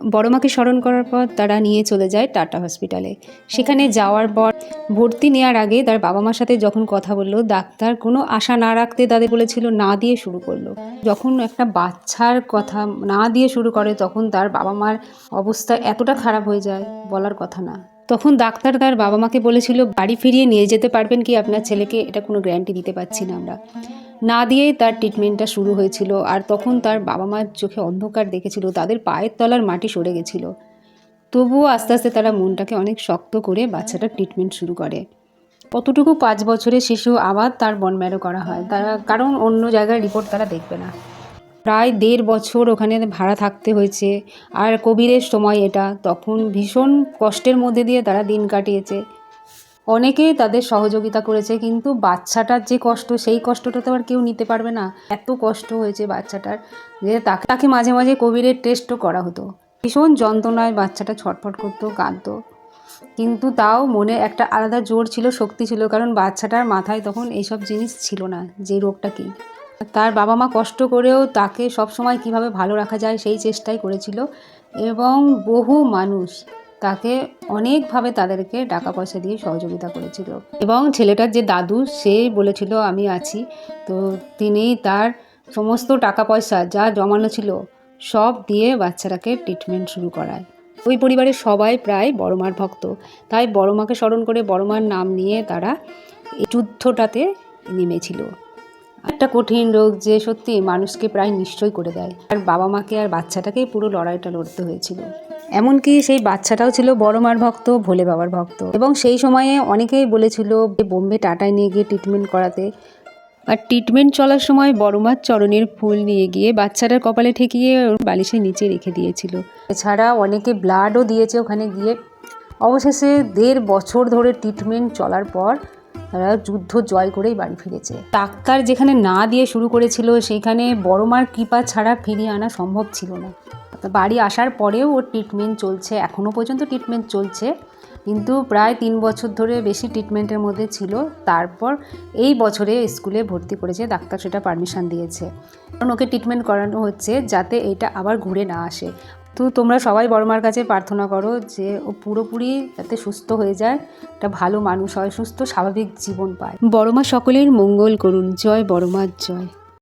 বড় মাকে স্মরণ করার পর তারা নিয়ে চলে যায় টাটা হসপিটালে। সেখানে যাওয়ার পর ভর্তি নেওয়ার আগে তার বাবা মার সাথে যখন কথা বলল, ডাক্তার কোনো আশা না রাখতে তাদের বলেছিল না দিয়ে শুরু করল। যখন একটা বাচ্চার কথা না দিয়ে শুরু করে, তখন তার বাবা মার অবস্থা এতটা খারাপ হয়ে যায় বলার কথা না। তখন ডাক্তার তার বাবা মাকে বলেছিল, বাড়ি ফিরিয়ে নিয়ে যেতে পারবেন কি? আপনার ছেলেকে এটা কোনো গ্যারান্টি দিতে পারছি না আমরা। না দিয়েই তার ট্রিটমেন্টটা শুরু হয়েছিল আর তখন তার বাবা মার চোখে অন্ধকার দেখেছিল, তাদের পায়ের তলার মাটি সরে গেছিল। তবুও আস্তে আস্তে তারা মনটাকে অনেক শক্ত করে বাচ্চাটার ট্রিটমেন্ট শুরু করে। কতটুকু পাঁচ বছরের শিশু আবার তার বন ম্যারো করা হয়, তারা কারণ অন্য জায়গায় রিপোর্ট তারা দেখবে না। প্রায় দেড় বছর ওখানে ভাড়া থাকতে হয়েছে আর কোভিডের সময় এটা, তখন ভীষণ কষ্টের মধ্যে দিয়ে তারা দিন কাটিয়েছে। অনেকেই তাদের সহযোগিতা করেছে, কিন্তু বাচ্চাটার যে কষ্ট, সেই কষ্টটা তো আর কেউ নিতে পারবে না। এত কষ্ট হয়েছে বাচ্চাটার যে তাকে তাকে মাঝে মাঝে কোভিডের টেস্টও করা হতো। ভীষণ যন্ত্রণায় বাচ্চাটা ছটফট করতো, কাঁদতো। কিন্তু তাও মনে একটা আলাদা জোর ছিল, শক্তি ছিল, কারণ বাচ্চাটার মাথায় তখন এইসব জিনিস ছিল না, যে রোগটা কী। তার বাবা মা কষ্ট করেও তাকে সব সময় কীভাবে ভালো রাখা যায় সেই চেষ্টাই করেছিল। এবং বহু মানুষ তাকে অনেকভাবে তাদেরকে টাকা পয়সা দিয়ে সহযোগিতা করেছিল। এবং ছেলেটার যে দাদু, সে বলেছিল, আমি আছি। তো তিনি তার সমস্ত টাকা পয়সা যা জমানো ছিল, সব দিয়ে বাচ্চাটাকে ট্রিটমেন্ট শুরু করায়। ওই পরিবারের সবাই প্রায় বড় মার ভক্ত। তাই বড় মাকে স্মরণ করে বড় মার নাম নিয়ে তারা এই যুদ্ধটাতে নেমেছিল। একটা কঠিন রোগ যে সত্যি মানুষকে প্রায় নিশ্চয় করে দেয়। আর বাবা মাকে আর বাচ্চাটাকেই পুরো লড়াইটা লড়তে হয়েছিল। এমনকি সেই বাচ্চাটাও ছিল বড় মার ভক্ত, ভোলে বাবার ভক্ত। এবং সেই সময়ে অনেকেই বলেছিল যে বোম্বে টাটায় নিয়ে গিয়ে ট্রিটমেন্ট করাতে। আর ট্রিটমেন্ট চলার সময় বড় মার চরণের ফুল নিয়ে গিয়ে বাচ্চাটার কপালে ঠেকিয়ে বালিশের নিচে রেখে দিয়েছিল। এছাড়া অনেকে ব্লাডও দিয়েছে ওখানে গিয়ে। অবশেষে দেড় বছর ধরে ট্রিটমেন্ট চলার পর তারা যুদ্ধ জয় করেই বাড়ি ফিরেছে। ডাক্তার যেখানে না দিয়ে শুরু করেছিল সেইখানে বড় মার কৃপা ছাড়া ফিরিয়ে আনা সম্ভব ছিল না। তো বাড়ি আসার পরেও ওর ট্রিটমেন্ট চলছে এখনও পর্যন্ত ট্রিটমেন্ট চলছে। কিন্তু প্রায় তিন বছর ধরে বেশি ট্রিটমেন্টের মধ্যে ছিল। তারপর এই বছরে স্কুলে ভর্তি করেছে, ডাক্তার সেটা পারমিশন দিয়েছে। কারণ ওকে ট্রিটমেন্ট করানো হচ্ছে যাতে এটা আবার ঘুরে না আসে। তো তোমরা সবাই বড়মার কাছে প্রার্থনা করো যে ও পুরোপুরি যাতে সুস্থ হয়ে যায়, একটা ভালো মানুষ হয়, সুস্থ স্বাভাবিক জীবন পায়। বড়মা সকলের মঙ্গল করুন। জয় বড়মার জয়।